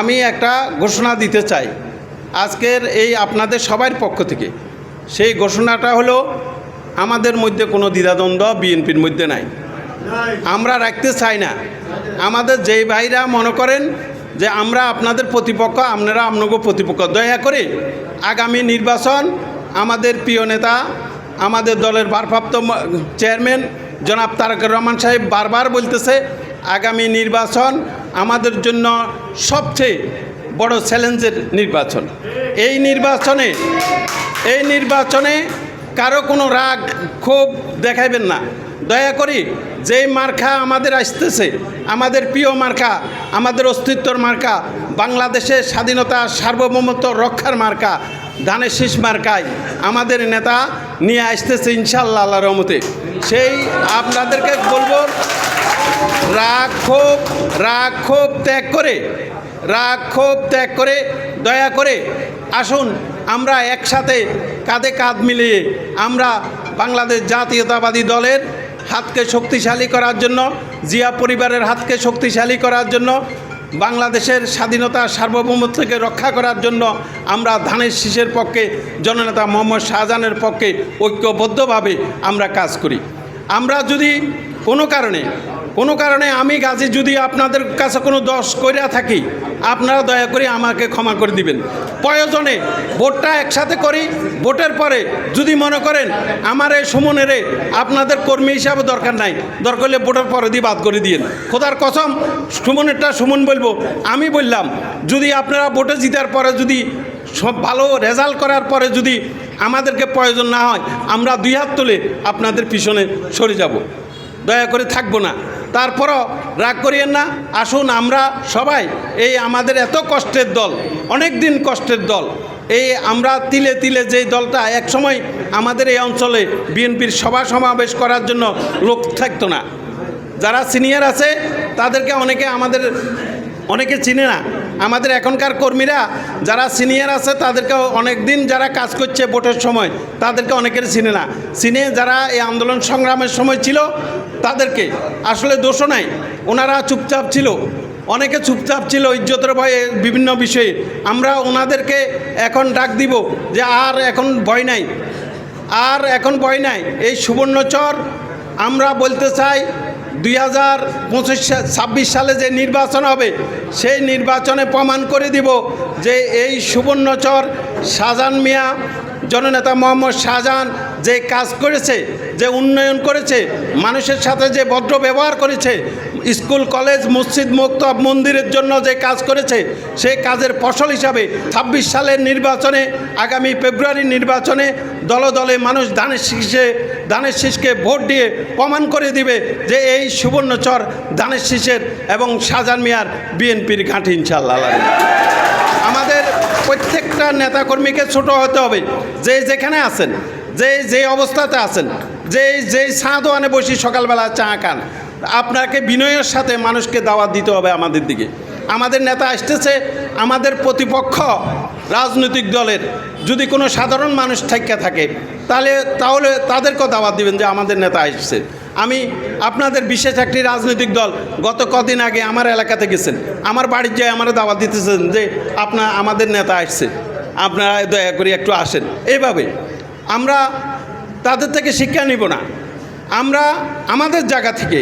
আমি একটা ঘোষণা দিতে চাই। আজকের এই আপনাদের সবার পক্ষ থেকে। সেই ঘোষণাটা হলো, আমাদের মধ্যে কোনো দ্বিধাদ্বন্দ্ব বিএনপির মধ্যে নাই। আমরা রাখতে চাই না। আমাদের যেই ভাইরা মনে করেন যে আমরা আপনাদের প্রতিপক্ষ, আপনারা আপনাকে প্রতিপক্ষ, দয়া করে আগামী নির্বাচন আমাদের প্রিয় নেতা, আমাদের দলের ভারপ্রাপ্ত চেয়ারম্যান জনাব তারেক রহমান সাহেব বারবার বলতেছে, আগামী নির্বাচন আমাদের জন্য সবচেয়ে বড় চ্যালেঞ্জের নির্বাচন। এই নির্বাচনে এই নির্বাচনে কারও কোনো রাগ, ক্ষোভ দেখাইবেন না। দয়া করি, যেই মার্কা আমাদের আসতেছে, আমাদের প্রিয় মার্কা আমাদের অস্তিত্বর মার্কা বাংলাদেশের স্বাধীনতা সার্বভৌমত্ব রক্ষার মার্কা ধানের শীষ মার্কায় আমাদের নেতা নিয়ে আসতেছে ইনশাল্লাহ আল্লাহ রহমতে। সেই আপনাদেরকে বলব রাগ ক্ষোভ রাগ ক্ষোভ ত্যাগ করে রাগ ক্ষোভ ত্যাগ করে, দয়া করে আসুন আমরা একসাথে কাঁধে কাঁধ মিলিয়ে আমরা বাংলাদেশ জাতীয়তাবাদী দলের হাতকে শক্তিশালী করার জন্য, জিয়া পরিবারের হাতকে শক্তিশালী করার জন্য, বাংলাদেশের স্বাধীনতা সার্বভৌমত্বকে রক্ষা করার জন্য আমরা ধানের শীষের পক্ষে, জননেতা মোহাম্মদ শাহজাহানের পক্ষে ঐক্যবদ্ধভাবে আমরা কাজ করি। আমরা যদি কোনো কারণে কোনো কারণে আমি গাজী, যদি আপনাদের কাছে কোনো দোষ কইরা থাকি, আপনারা দয়া করে আমাকে ক্ষমা করে দিবেন। প্রয়োজনে ভোটটা একসাথে করি, ভোটের পরে যদি মনে করেন আমার এই সুমনেরে আপনাদের কর্মী হিসাবে দরকার নাই, দরকার হলে ভোটের পরে দিয়ে বাদ করে দিয়েন। খোদার কসম, সুমনেরটা সুমন বলব, আমি বললাম, যদি আপনারা ভোটে জিতার পরে যদি সব ভালো রেজাল্ট করার পরে যদি আমাদেরকে প্রয়োজন না হয়, আমরা দুই হাত তুলে আপনাদের পিছনে সরে যাব। দয়া করে থাকব না। তারপরও রাগ করিয়েন না। আসুন আমরা সবাই এই আমাদের এত কষ্টের দল, অনেক দিন কষ্টের দল, এই আমরা তিলে তিলে যেই দলটা একসময় আমাদের এই অঞ্চলে বিএনপির সভা সমাবেশ করার জন্য লোক থাকতো না। যারা সিনিয়র আছে তাদেরকে অনেকে আমাদের, অনেকে চিনে না। আমাদের এখনকার কর্মীরা যারা সিনিয়র আছে, তাদেরকে অনেক দিন যারা কাজ করছে ভোটের সময়, তাদেরকে অনেকের চিনে না। চিনে যারা এই আন্দোলন সংগ্রামের সময় ছিল, তাদেরকে। আসলে দোষও নাই, ওনারা চুপচাপ ছিল। অনেকে চুপচাপ ছিল ইজ্জতের ভয়ে বিভিন্ন বিষয়ে। আমরা ওনাদেরকে এখন ডাক দিব যে, আর এখন ভয় নাই, আর এখন ভয় নাই। এই সুবর্ণচর, আমরা বলতে চাই দুই হাজার পঁচিশ ছাব্বিশ সালে যে নির্বাচন হবে, সেই নির্বাচনে প্রমাণ করে দিব যে এই সুবর্ণচর শাহজাহান মিয়া, জননেতা মোহাম্মদ শাহজাহান যে কাজ করেছে, যে উন্নয়ন করেছে, মানুষের সাথে যে ভদ্র ব্যবহার করেছে, স্কুল, কলেজ, মসজিদ মুক্তব মন্দিরের জন্য যে কাজ করেছে সেই কাজের ফসল হিসাবে ছাব্বিশ সালের নির্বাচনে, আগামী ফেব্রুয়ারির নির্বাচনে দল দলে মানুষ ধানের শীষে, ধানের শীষকে ভোট দিয়ে প্রমাণ করে দিবে যে এই সুবর্ণচর ধানের শীষের এবং শাহজাহান মিয়ার বিএনপির ঘাঁটি ইনশাল্লাহ আমাদের প্রত্যেকটা নেতাকর্মীকে ছোট হতে হবে, যে যেখানে আছেন যে যে অবস্থাতে আছেন, যে যে চা দোয়ানে বসি সকালবেলা চা খান, আপনাকে বিনয়ের সাথে মানুষকে দাওয়াত দিতে হবে আমাদের দিকে। আমাদের নেতা আসতেছে, আমাদের প্রতিপক্ষ রাজনৈতিক দলের যদি কোনো সাধারণ মানুষ থাইকা থাকে, তাহলে তাহলে তাদেরকেও দাওয়াত দিবেন যে আমাদের নেতা আসছে। আমি আপনাদের বিশেষ একটি রাজনৈতিক দল গত কদিন আগে আমার এলাকাতে গেছেন। আমার বাড়ির যায় আমার দাওয়াত দিতেছেন যে, আপনার, আমাদের নেতা আসছে। আপনারা দয়া করে একটু আসেন। এইভাবে আমরা তাদের থেকে শিক্ষা নিব না। আমরা আমাদের জায়গা থেকে,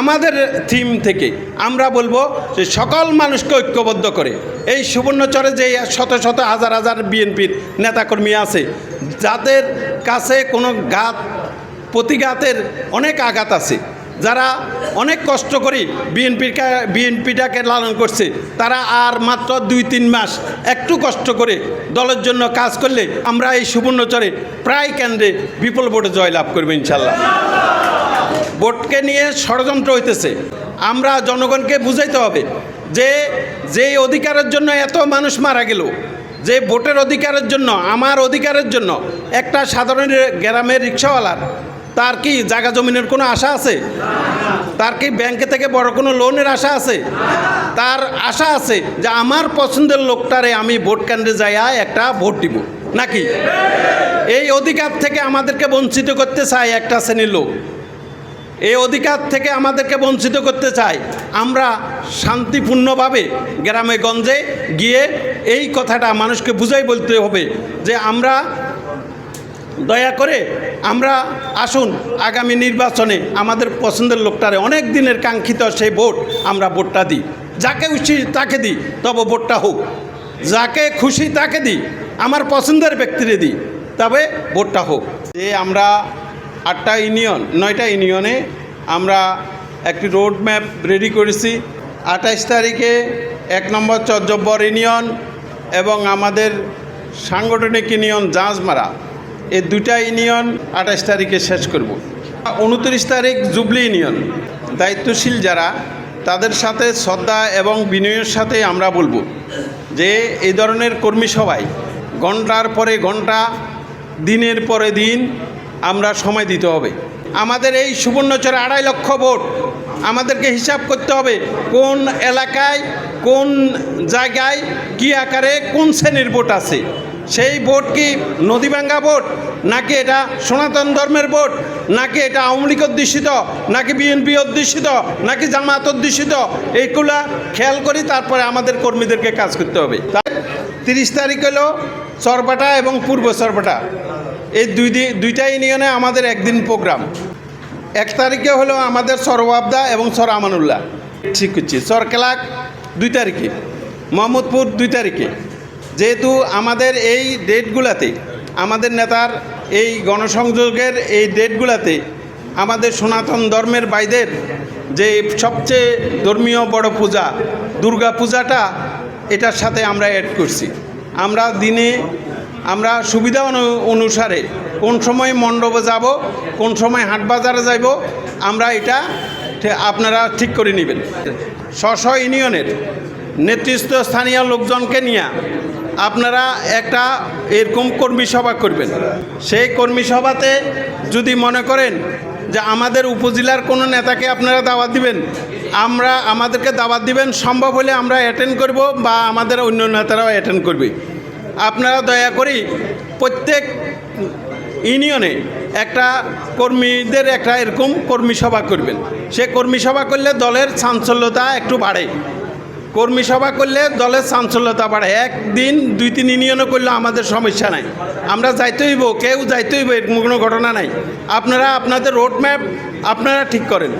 আমাদের থিম থেকে আমরা বলব যে সকল মানুষকে ঐক্যবদ্ধ করে। এই সুবর্ণচরে যে শত শত হাজার হাজার বিএনপির নেতাকর্মী আছে, যাদের কাছে কোনো ঘাত প্রতিঘাতের অনেক আঘাত আছে, যারা অনেক কষ্ট করে বিএনপিকে বিএনপিটাকে লালন করছে। তারা আর মাত্র দুই, তিন মাস একটু কষ্ট করে দলের জন্য কাজ করলে আমরা এই সুবর্ণচরে প্রায় কেন্দ্রে বিপুল ভোটে জয়লাভ করব ইনশাল্লাহ। ভোটকে নিয়ে ষড়যন্ত্র হইতেছে। আমরা জনগণকে বুঝাইতে হবে যে যে অধিকারের জন্য এত মানুষ মারা গেল, যে ভোটের অধিকারের জন্য, আমার অধিকারের জন্য একটা সাধারণ গ্রামের রিক্সাওয়ালার তার কি জায়গা জমিনের কোনো আশা আছে? তার কি ব্যাংকে থেকে বড় কোনো লোনের আশা আছে? তার আশা আছে যে আমার পছন্দের লোকটারে আমি ভোট কেন্দ্রে যাইয়া একটা ভোট দিব। নাকি? এই অধিকার থেকে আমাদেরকে বঞ্চিত করতে চায় একটা শ্রেণির লোক। এই অধিকার থেকে আমাদেরকে বঞ্চিত করতে চায়। আমরা শান্তিপূর্ণভাবে গ্রামে গঞ্জে গিয়ে এই কথাটা মানুষকে বুঝাই বলতে হবে যে আমরা দয়া করে আমরা আসুন আগামী নির্বাচনে আমাদের পছন্দের লোকটারে অনেক দিনের কাঙ্ক্ষিত সেই ভোট আমরা ভোটটা দিই। যাকে খুশি তাকে দিই, তবে ভোটটা হোক। যাকে খুশি তাকে দিই, আমার পছন্দের ব্যক্তিরে দিই, তবে ভোটটা হোক। যে আমরা আটটা ইউনিয়ন, নয়টা ইউনিয়নে আমরা একটি রোড ম্যাপ রেডি করেছি। আঠাইশ তারিখে এক নম্বর চজ্জব্বর ইউনিয়ন এবং আমাদের সাংগঠনিক ইউনিয়ন জাঁজমারা। এই দুইটা ইউনিয়ন আঠাশ তারিখে শেষ করব। উনত্রিশ তারিখ জুবলি ইউনিয়ন। দায়িত্বশীল যারা, তাদের সাথে শ্রদ্ধা এবং বিনয়ের সাথে আমরা বলব যে এই ধরনের কর্মী সভায় ঘণ্টার পরে ঘণ্টা, দিনের পরে দিন আমরা সময় দিতে হবে। আমাদের এই সুবর্ণচরে আড়াই লক্ষ ভোট। আমাদেরকে হিসাব করতে হবে কোন এলাকায়, কোন জায়গায়, কি আকারে, কোন শ্রেণির ভোট আছে। সেই ভোট কি নদীভাঙ্গা ভোট? নাকি এটা সনাতন ধর্মের ভোট? নাকি এটা আওয়ামী লীগ অধ্যুষিত? নাকি বিএনপি অধ্যুষিত? নাকি জামাত অধ্যুষিত? এইগুলা খেয়াল করি তারপরে আমাদের কর্মীদেরকে কাজ করতে হবে। তাই তিরিশ তারিখ হলো চরপাটা এবং পূর্ব চরপাটা। এই দুই দুইটা ইউনিয়নে আমাদের একদিন প্রোগ্রাম। এক তারিখে হলো আমাদের সরওয়াবদা এবং সর আমানুল্লাহ। ঠিক করছি সরকেলাক দুই তারিখে, মোহাম্মদপুর দুই তারিখে। যেহেতু আমাদের এই ডেটগুলাতে, আমাদের নেতার এই গণসংযোগের এই ডেটগুলাতে, আমাদের সনাতন ধর্মের বাইদের যে সবচেয়ে ধর্মীয় বড় পূজা, দুর্গা পূজাটা, এটার সাথে আমরা অ্যাড করছি। আমরা দিনে, আমরা সুবিধা অনু- অনুসারে কোন সময় মণ্ডপে যাব, কোন সময় হাট বাজারে যাব আমরা এটা আপনারা ঠিক করে নেবেন। স্ব ইউনিয়নের নেতৃত্ব স্থানীয় লোকজনকে নিয়ে আপনারা একটা এরকম কর্মী সভা করবেন। সেই কর্মী সভাতে যদি মনে করেন যে আমাদের উপজেলার কোনো নেতাকে আপনারা দাওয়াত দিবেন, আমরা আমাদেরকে দাওয়াত দিবেন, সম্ভব হলে আমরা অ্যাটেন্ড করব বা আমাদের অন্য নেতারাও অ্যাটেন্ড করবে। আপনারা দয়া করি প্রত্যেক ইউনিয়নে একটা কর্মীদের একটা এরকম কর্মী সভা করবেন। সে কর্মী সভা করলে দলের চাঞ্চল্যতা একটু বাড়ে। কর্মী সভা করলে দলের চাঞ্চল্যতা বাড়ে। একদিন, দুই তিন ইউনিয়নও করলে আমাদের সমস্যা নাই। আমরা যাইতে হইব, কেউ যাইতে হইব, এরকম কোনো ঘটনা নাই। আপনারা আপনাদের রোডম্যাপ আপনারা ঠিক করেন।